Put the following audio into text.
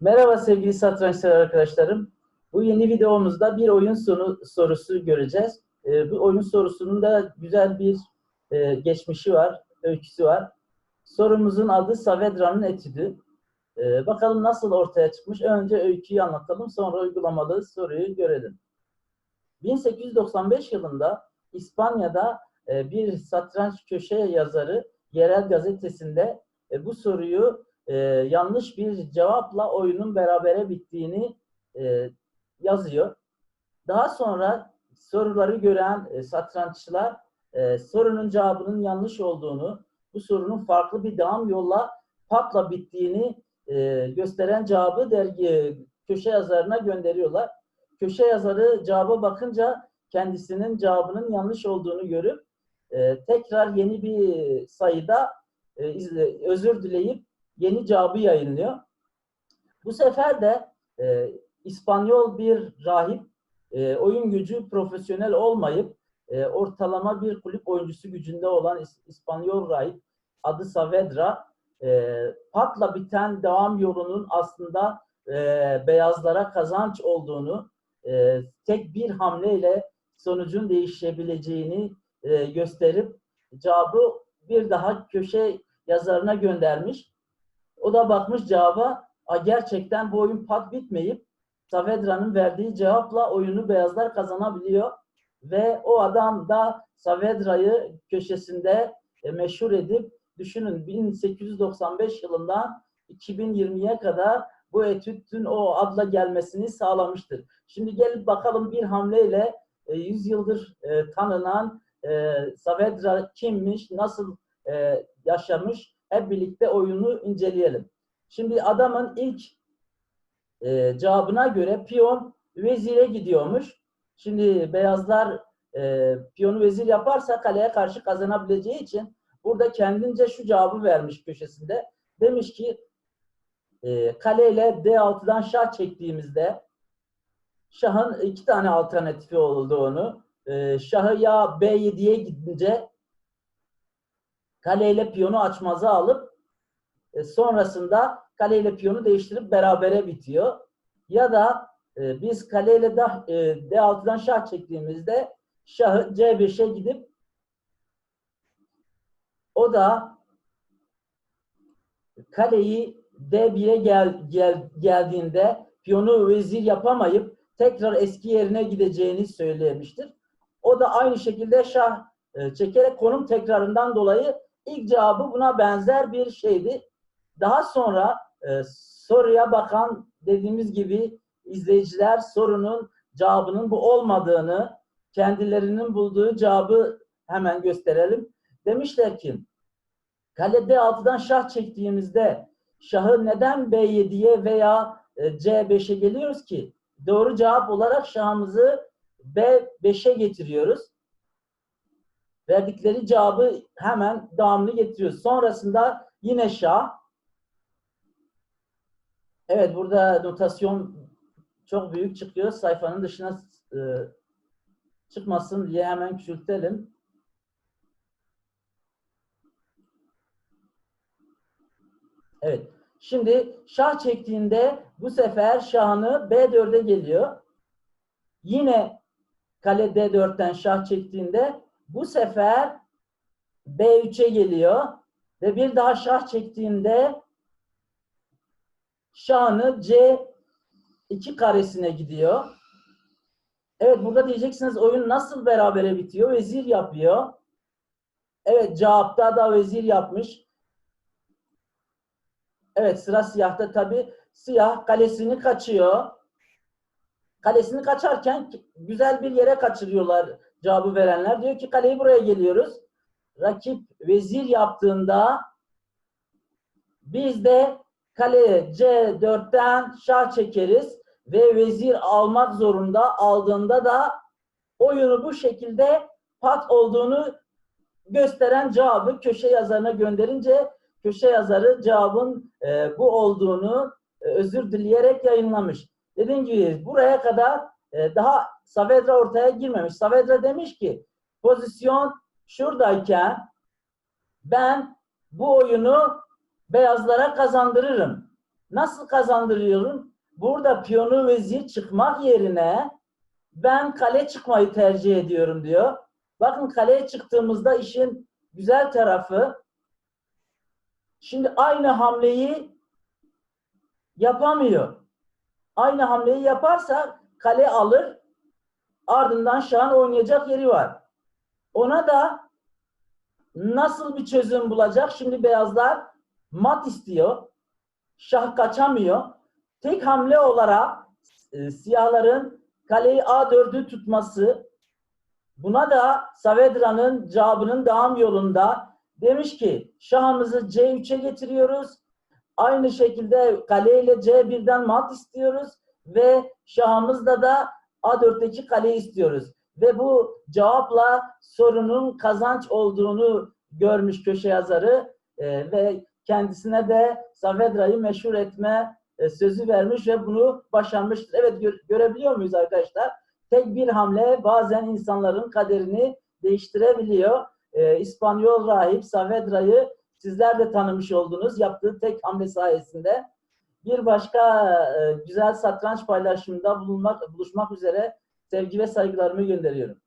Merhaba sevgili satranççılar arkadaşlarım. Bu yeni videomuzda bir oyun sonu sorusu göreceğiz. Ee, bu oyun sorusunun da güzel bir e, geçmişi var, öyküsü var. Sorumuzun adı Saavedra'nın etüdü. Ee, bakalım nasıl ortaya çıkmış. Önce öyküyü anlatalım, sonra uygulamalı soruyu görelim. 1895 yılında İspanya'da e, bir satranç köşe yazarı yerel gazetesinde e, bu soruyu e, yanlış bir cevapla oyunun berabere bittiğini e, yazıyor. Daha sonra soruları gören e, satranççılar e, sorunun cevabının yanlış olduğunu, bu sorunun farklı bir devam yolla patla bittiğini e, gösteren cevabı dergi köşe yazarına gönderiyorlar. Köşe yazarı cevaba bakınca kendisinin cevabının yanlış olduğunu görüp e, tekrar yeni bir sayıda e, özür dileyip yeni cevabı yayınlıyor. Bu sefer de e, İspanyol bir rahip e, oyun gücü profesyonel olmayıp e, ortalama bir kulüp oyuncusu gücünde olan İs- İspanyol rahip adı Saavedra e, patla biten devam yolunun aslında e, beyazlara kazanç olduğunu e, tek bir hamleyle sonucun değişebileceğini e, gösterip cevabı bir daha köşe yazarına göndermiş. O da bakmış cevaba "A, gerçekten bu oyun pat bitmeyip Saavedra'nın verdiği cevapla oyunu beyazlar kazanabiliyor. Ve o adam da Saavedra'yı köşesinde e, meşhur edip düşünün 1895 yılından 2020'ye kadar bu etütün o adla gelmesini sağlamıştır. Şimdi gelip bakalım bir hamleyle e, 100 yıldır e, tanınan e, Saavedra kimmiş, nasıl e, yaşamış hep birlikte oyunu inceleyelim. Şimdi adamın ilk e, cevabına göre piyon vezire gidiyormuş. Şimdi beyazlar e, piyonu vezir yaparsa kaleye karşı kazanabileceği için burada kendince şu cevabı vermiş köşesinde. Demiş ki e, kaleyle D6'dan şah çektiğimizde şahın iki tane alternatifi olduğunu e, şahı ya B7'ye gidince kaleyle piyonu açmaza alıp e, sonrasında kaleyle piyonu değiştirip berabere bitiyor. Ya da e, biz kaleyle da, e, D6'dan şah çektiğimizde şahı C5'e gidip o da kaleyi D1'e gel, gel, geldiğinde piyonu vezir yapamayıp tekrar eski yerine gideceğini söylemiştir. O da aynı şekilde şah e, çekerek konum tekrarından dolayı ilk cevabı buna benzer bir şeydi. Daha sonra e, soruya bakan dediğimiz gibi izleyiciler sorunun cevabının bu olmadığını, kendilerinin bulduğu cevabı hemen gösterelim. Demişler ki kale D6'dan şah çektiğimizde şahı neden B7'ye veya e, C5'e geliyoruz ki? Doğru cevap olarak şahımızı B5'e getiriyoruz. Verdikleri cevabı hemen devamlı getiriyoruz. Sonrasında yine şah. Evet burada notasyon çok büyük çıkıyor. Sayfanın dışına e, çıkmasın diye hemen küçültelim. Evet. Şimdi şah çektiğinde bu sefer şahını B4'e geliyor. Yine kale D4'ten şah çektiğinde bu sefer B3'e geliyor ve bir daha şah çektiğinde şahını C2 karesine gidiyor. Evet burada diyeceksiniz oyun nasıl berabere bitiyor? Vezir yapıyor. Evet cevapta da vezir yapmış. Evet sıra siyahta tabi. Siyah kalesini kaçıyor. Kalesini kaçarken güzel bir yere kaçırıyorlar cevabı verenler. Diyor ki kaleyi buraya geliyoruz. Rakip vezir yaptığında biz de kaleye C4'ten şah çekeriz ve vezir almak zorunda aldığında da oyunu bu şekilde pat olduğunu gösteren cevabı köşe yazarına gönderince köşe yazarı cevabın e, bu olduğunu e, özür dileyerek yayınlamış. Dediğim gibi buraya kadar e, daha Saavedra ortaya girmemiş. Saavedra demiş ki pozisyon şuradayken ben bu oyunu beyazlara kazandırırım. Nasıl kazandırıyorum? Burada piyonu vezir çıkmak yerine ben kale çıkmayı tercih ediyorum diyor. Bakın kaleye çıktığımızda işin güzel tarafı şimdi aynı hamleyi yapamıyor. Aynı hamleyi yaparsa kale alır ardından şahın oynayacak yeri var. Ona da nasıl bir çözüm bulacak? Şimdi beyazlar mat istiyor. Şah kaçamıyor. Tek hamle olarak e, siyahların kaleyi A4'ü tutması buna da Saavedra'nın cevabının devam yolunda demiş ki şahımızı C3'e getiriyoruz. Aynı şekilde kaleyle C1'den mat istiyoruz ve şahımızda da A4'teki kaleyi istiyoruz. Ve bu cevapla sorunun kazanç olduğunu görmüş köşe yazarı e, ve kendisine de Saavedra'yı meşhur etme e, sözü vermiş ve bunu başarmıştır. Evet gö- görebiliyor muyuz arkadaşlar? Tek bir hamle bazen insanların kaderini değiştirebiliyor. E, İspanyol rahip Saavedra'yı sizler de tanımış oldunuz yaptığı tek hamle sayesinde. Bir başka e, güzel satranç paylaşımında bulunmak, buluşmak üzere sevgi ve saygılarımı gönderiyorum.